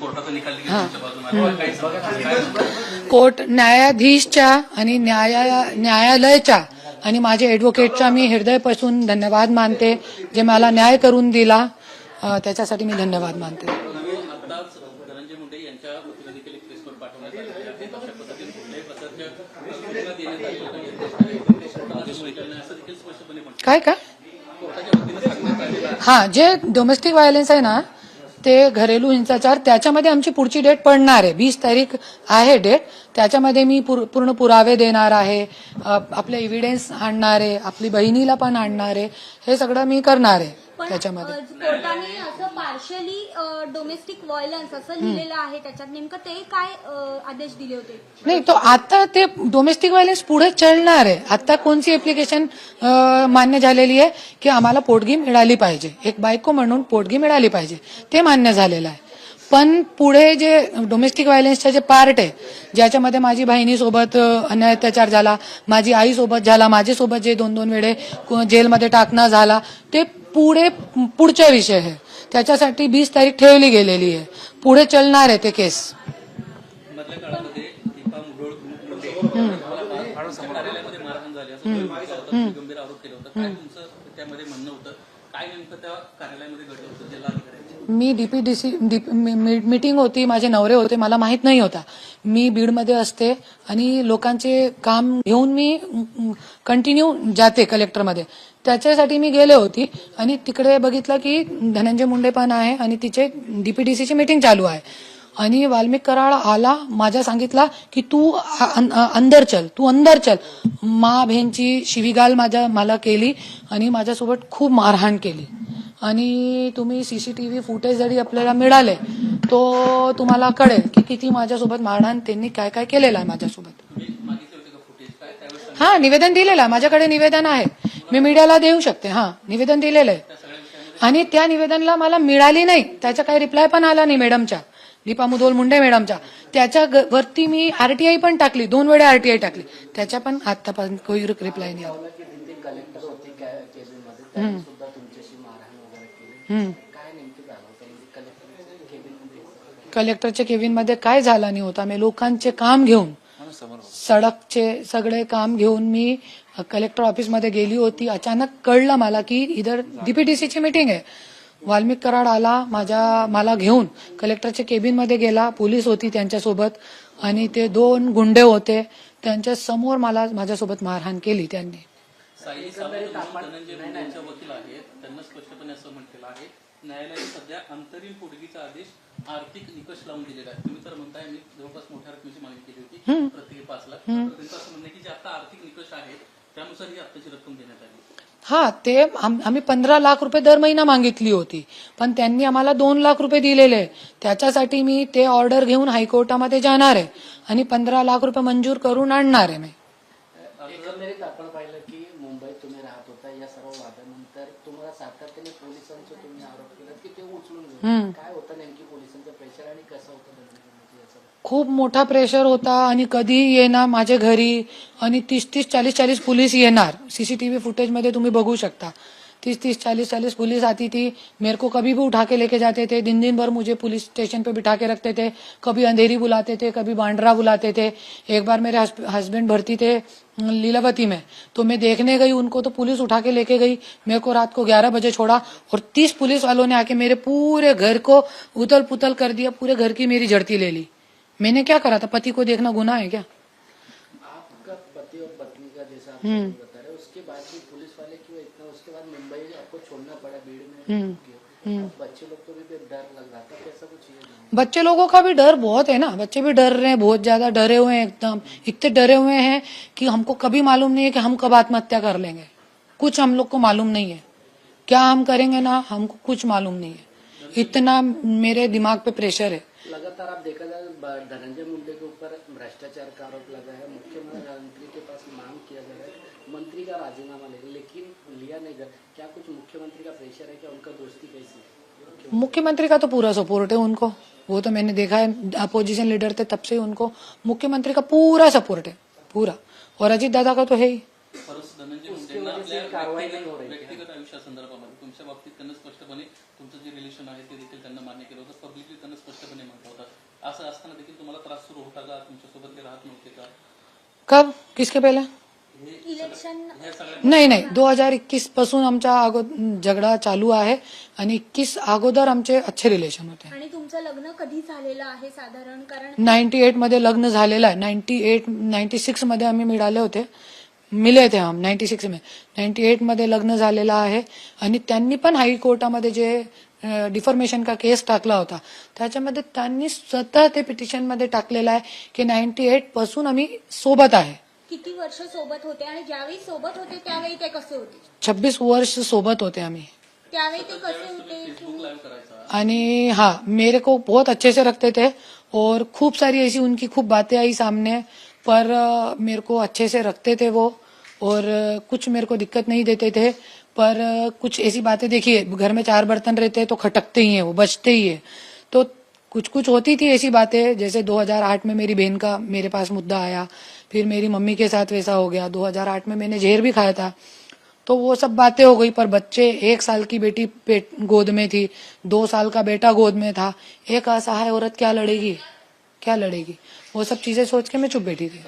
कोर्टाचा निकाल? कोर्ट न्यायाधीशच्या आणि न्याया न्यायालयाच्या आणि माझ्या ॲडव्होकेटचा मी हृदयपासून धन्यवाद मानते. जे मला न्याय करून दिला त्याच्यासाठी मी धन्यवाद मानते. काय आहे. हां जे डोमेस्टिक व्हायलन्स आहे ना ते घरेलू हिंसाचार त्याच्यामध्ये आमची पुढची डेट पडणार आहे. वीस तारीख आहे डेट. त्याच्यामध्ये मी पूर्ण पुरावे देणार आहे. आपले एव्हिडन्स आणणार आहे. आपली बहिणीला पण आणणार आहे. हे सगळं मी करणार आहे. पण त्याच्यामध्ये. कोर्टाने असं पार्शली डोमेस्टिक व्हायलन्स असं लिहिलेलं आहे त्याच्यात. नेमकं ते काय अ, आदेश दिले होते? नाही तो आता ते डोमेस्टिक व्हायलन्स पुढे चालणार आहे. आता कोणती ऍप्लिकेशन मान्य झालेली आहे की आम्हाला पोटगी मिळाली पाहिजे. एक बायको म्हणून पोटगी मिळाली पाहिजे. ते मान्य झालेलं आहे. पण पुढे जे डोमेस्टिक व्हायलन्सचे जे पार्ट आहे ज्याच्यामध्ये माझी बहिणीसोबत अ, अन्याय अत्याचार झाला माझी आईसोबत झाला माझ्यासोबत जे दोन दोन वेळे को- जेलमध्ये टाकणं झाला ते पुढे पुढचा विषय आहे. त्याच्यासाठी वीस तारीख ठेवली गेलेली आहे. पुढे चालणार आहे ते केस. मी डीपीडीसी मीटिंग होती माझे नवरे होते मला माहीत नाही होता. मी बीडमध्ये असते आणि लोकांचे काम घेऊन मी कंटिन्यू जाते कलेक्टरमध्ये त्याच्यासाठी मी गेले होती आणि तिकडे बघितलं की धनंजय मुंडे पण आहे आणि तिचे डीपीडीसीची मीटिंग चालू आहे. आणि वाल्मिक कराड आला माझ्या सांगितला की तू अंदर चल तू अंदर चल. मा बहिणची शिवीगाल माझ्या मला केली आणि माझ्यासोबत खूप मारहाण केली. आणि तुम्ही सीसीटीव्ही फुटेज जरी आपल्याला मिळाले तो तुम्हाला कळेल की किती माझ्यासोबत मारहाण त्यांनी काय काय केलेलं आहे माझ्यासोबत. हा निवेदन दिलेलं आहे. माझ्याकडे निवेदन आहे. मी मीडियाला देऊ शकते हा. निवेदन दिलेलं आहे. आणि त्या निवेदनला मला मिळाली नाही. त्याचा काही रिप्लाय पण आला नाही मॅडमच्या. दीपा मुदोल मुंडे मॅडमच्या. त्याच्या वरती मी आरटीआय पण टाकली. दोन वेळा आरटीआय टाकली. त्याच्या पण आतापर्यंत काही रिप्लाय नाही आला. की तिथे कलेक्टर होते केबिनमध्ये. काय झालं म्हणजे कलेक्टरच्या काय झालं नाही होता? मी लोकांचे काम घेऊन सडकचे सगळे काम घेऊन मी कलेक्टर ऑफिसमध्ये गेली होती. अचानक कळलं मला की इधर डीपीटीसीची मीटिंग आहे. वाल्मिक कराड आला माझ्या मला घेऊन. कलेक्टरच्या केबिनमध्ये गेला पोलीस होती त्यांच्यासोबत आणि ते दोन गुंडे होते. त्यांच्यासमोर मला माझ्यासोबत मारहाण केली त्यांनी. न्यायालयाने सध्या अंतरिम पोटगीचा आदेश आर्थिक निकष लावून दिलेला आहे. तुम्ही तर म्हणताय मी जवळपास मोठ्या रकमेची मागणी केली होती प्रत्येकी पाच लाख तर त्यांचं असं म्हणणं आहे की जे आता आर्थिक निकष आहेत त्यानुसार ही आत्ताची रक्कम देण्यात आली. हा ते आम- आम्ही पंधरा लाख रुपये दर महिना मागितली होती. पण त्यांनी आम्हाला दोन लाख रुपये दिलेले. आहे. त्याच्यासाठी मी ते ऑर्डर घेऊन हायकोर्टामध्ये जाणार आहे. आणि पंधरा लाख रुपये मंजूर करून आणणार आहे मी. एकंदरीत आपण पाहिलं की मुंबईत तुम्ही राहत होता या सर्व वादानंतर तुम्हाला सातत्याने पोलिसांचे तुम्ही आरोप केला की ते उचलून घेऊन काय होतं नेमकी पोलिसांचं प्रेशर आणि कसं होतं खूप मोठा प्रेशर होता आणि कधी येणार माझ्या घरी आणि तीस तीस चालीस चालीस पोलीस येणार. सीसीटीवी फुटेजमध्ये तुम्ही बघू शकता. तीस तीस चालीस चालीस पुलिस आती थी मेरे को कभी भी उठा के लेके जाते थे. दिन दिन भर मुझे पुलिस स्टेशन पे बिठा के रखते थे. कभी अंधेरी बुलाते थे, कभी बांड्रा बुलाते थे. एक बार मेरे हस्बैंड भर्ती थे लीलावती में. तो मैं देखने गई, उनको तो पुलिस उठा के लेके गई. मेरे को रात को ग्यारह बजे छोड़ा और तीस पुलिस वालों ने आके मेरे पूरे घर को उतल पुतल कर दिया, पूरे घर की मेरी झड़ती ले ली. मैंने क्या करा था? पति को देखना गुना है क्या? आपका पति और पत्नी का जैसा आप बता रहे उसके बाद भी पुलिस वाले क्यों इतना उसके बाद मुंबई आपको छोड़ना पड़ा भीड़ में अब बच्चे लोग को भी डर लग रहा था कैसा कुछ बच्चे लोगों का भी डर बहुत है ना। बच्चे भी डर रहे हैं बहुत ज़्यादा डरे हुए हैं एकदम। इतने डरे हुए हैं कि हमको कभी मालूम नहीं है कि हम कब आत्महत्या कर लेंगे। कुछ हम लोग को मालूम नहीं है। क्या हम करेंगे ना हमको कुछ मालूम नहीं है। इतना मेरे दिमाग पे प्रेशर है। लगातार आप देखा जाए ब- धनंजय मुंडे के ऊपर भ्रष्टाचार का आरोप लगा है। मुख्यमंत्री के पास मांग किया रहा है। मंत्री का राजीनामा ले लेकिन लिया नहीं गया। क्या कुछ मुख्यमंत्री का प्रेशर है? क्या उनका दोस्ती कैसी है? मुख्यमंत्री का तो पूरा सपोर्ट है उनको। वो तो मैंने देखा है अपोजिशन लीडर थे तब से ही उनको। मुख्यमंत्री का पूरा सपोर्ट है पूरा। और अजीत दादा का तो है ही। व्यक्तिगत व्यक्तिगत आयुष्यासंदर्भामध्ये तुमच्या बाबतीत त्यांना स्पष्टपणे तुमचं जे रिलेशन आहे ते देखील त्यांना मान्य केलं होतं. पब्लिकली त्यांना स्पष्टपणे म्हटलं होतं असं असताना देखील तुम्हाला त्रास सुरू होता का? तुमच्यासोबत ते राहत नव्हते का? कब? किसके पहले? इलेक्शन नाही नाही. दो हजार इक्कीसपासून आमचा झगडा चालू आहे आणि इक्कीस अगोदर आमचे अच्छे रिलेशन होते. आणि तुमचं लग्न कधी झालेलं आहे साधारण? कारण नाईन्टी एटमध्ये लग्न झालेलं आहे. नाईन्टी एट नाईन्टी सिक्समध्ये आम्ही मिळाले होते. मिले थे हम नाईन्टी सिक्स में नाईन्टी एटमध्ये लग्न झालेलं आहे. आणि त्यांनी पण हायकोर्टामध्ये जे डिफॉर्मेशन का केस टाकला होता. त्याच्यामध्ये त्यांनी स्वतः ते पिटिशनमध्ये टाकलेलं आहे की नाईन्टी एटपासून आम्ही सोबत आहे. किती वर्ष सोबत होते आणि ज्यावेळी सोबत होते त्यावेळी ते कसे होते? छब्बीस वर्ष सोबत होते आम्ही. त्यावेळी ते कसे होते? आणि हाँ मेरे को बहुत अच्छे से रखते थे और खूब सारी ऐसी उनकी खूब बातें आई सामने पर अ, मेरे को अच्छे से रखते थे वो और अ, कुछ मेरे को दिक्कत नहीं देते थे। पर कुछ ऐसी बातें देखिए, घर में चार बर्तन रहते हैं तो खटकते ही हैं, वो बचते ही है। तो कुछ कुछ होती थी ऐसी बातें, जैसे 2008 में मेरी बहन का मेरे पास मुद्दा आया, फिर मेरी मम्मी के साथ वैसा हो गया 2008 में मैंने जहर भी खाया था। तो वो सब बातें हो गई, पर बच्चे एक साल की बेटी पेट गोद में थी, दो साल का बेटा गोद में था, एक असहाय औरत क्या लड़ेगी? क्या लड़ेगी? वो सब चीज़ें सोच के मैं चुप बैठी थी।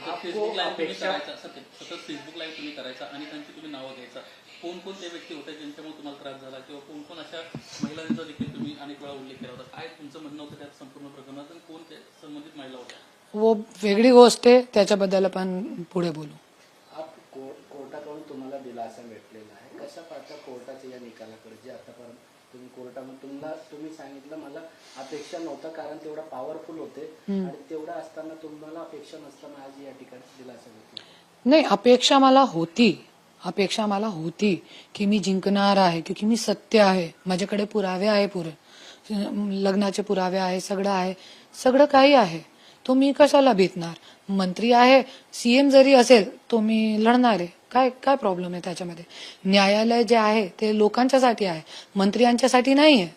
सतत फेसबुक लाईव्ह तुम्ही करायचा आणि त्यांची तुम्ही नावं घ्यायचा. कोण कोण ते व्यक्ती होते ज्यांच्यामुळे तुम्हाला त्रास झाला किंवा कोण कोण अशा महिलांचा देखील तुम्ही अनेक वेळा उल्लेख केला होता? काय तुमचं म्हणणं होतं त्यात संपूर्ण प्रकरणात आणि कोण ते संबंधित महिला होत्या? वो वेगळी गोष्ट आहे. त्याच्याबद्दल आपण पुढे बोलू. कोर्टाकडून तुम्हाला दिलासा भेटलेला आहे. कशा पाहता कोर्टाच्या या निकालाकडे जे आतापर्यंत तुम्ही कोर्टामध्ये तुम्हाला तुम्ही सांगितलं मला अपेक्षा नव्हतं कारण तेवढा पॉवरफुल होते. आणि तेवढा असताना तुम्हाला अपेक्षा नसताना आज या ठिकाणी दिलासा भेटला. नाही अपेक्षा मला होती. अपेक्षा मला होती की मी जिंकणार आहे क्योंकि मी सत्य आहे. माझ्याकडे पुरावे आहे पुरे. लग्नाचे पुरावे आहे सगळं आहे. सगळं काही आहे. तो मी कशाला भीतणार मंत्री आहे सीएम जरी असेल तो मी लढणार आहे. काय काय प्रॉब्लेम आहे त्याच्यामध्ये? न्यायालय जे आहे ते लोकांच्यासाठी आहे. मंत्र्यांच्यासाठी नाही आहे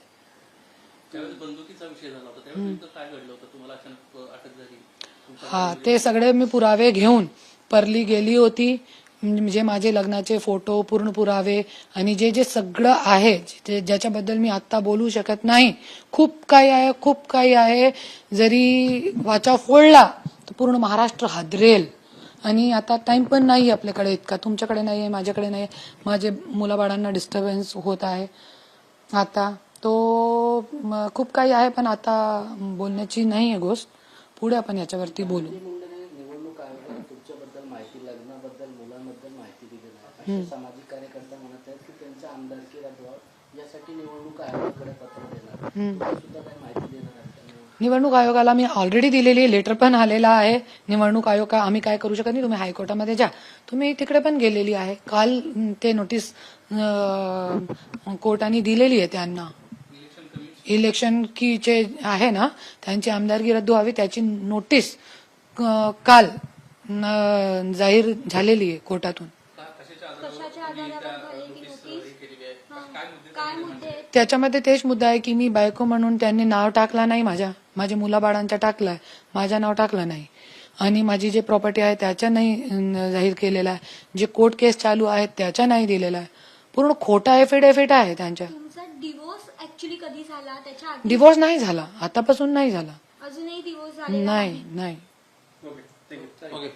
हा ते सगळे मी पुरावे घेऊन परली गेली होती. म्हणजे माझे लग्नाचे फोटो पूर्ण पुरावे आणि जे जे सगळं आहे ज्याच्याबद्दल मी आत्ता बोलू शकत नाही खूप काही आहे खूप काही आहे. जरी वाचा फोडला तर पूर्ण महाराष्ट्र हादरेल. आणि आता टाईम पण नाही आपल्याकडे इतका तुमच्याकडे नाही आहे माझ्याकडे नाही आहे माझे मुलाबाळांना डिस्टर्बन्स होत आहे. आता तो खूप काही आहे पण आता बोलण्याची नाही आहे गोष्ट. पुढे आपण याच्यावरती बोलू मुंडेने निवडणूक आयोगाला तुमच्याबद्दल माहिती लग्नाबद्दल मुलांबद्दल माहिती दिलेली आहे असे सामाजिक कार्यकर्ता म्हणत आहेत की त्यांच्या आमदारकीला द्वा यासाठी निवडणूक आयोगाकडे पत्र देणार. तुम्ही सुद्धा काही माहिती देणार आहात का निवडणूक? आयोगाला मी ऑलरेडी दिलेली लेटर पण आलेला आहे. निवडणूक आयोग का आम्ही काय करू शकत नाही? तुम्ही हायकोर्टामध्ये जा. तुम्ही तिकडे पण गेलेली आहे. काल अं, ते नोटीस अं, कोर्टाने दिलेली आहे त्यांना. इलेक्शन की जे आहे ना त्यांची आमदारकी रद्द व्हावी त्याची नोटीस अं, काल अं, जाहीर झालेली आहे कोर्टातून. आधारावर? त्याच्यामध्ये तेच मुद्दा आहे की मी बायको म्हणून त्यांनी नाव टाकला नाही माझ्या. माझ्या मुलाबाळांच्या टाकलाय. माझ्या नाव टाकलं नाही. आणि माझी जे प्रॉपर्टी आहे त्याच्या नाही जाहीर केलेला आहे. जे कोर्ट केस चालू आहेत त्याच्या नाही दिलेला आहे. पूर्ण खोटा एफिडेव्हिट आहे त्यांच्या. तुमचा डिवोर्स ऍक्च्युली कधी झाला? त्याच्या आधी? डिवोर्स नाही झाला. आतापासून नाही झाला. अजूनही डिवोर्स नाही नाही. ओके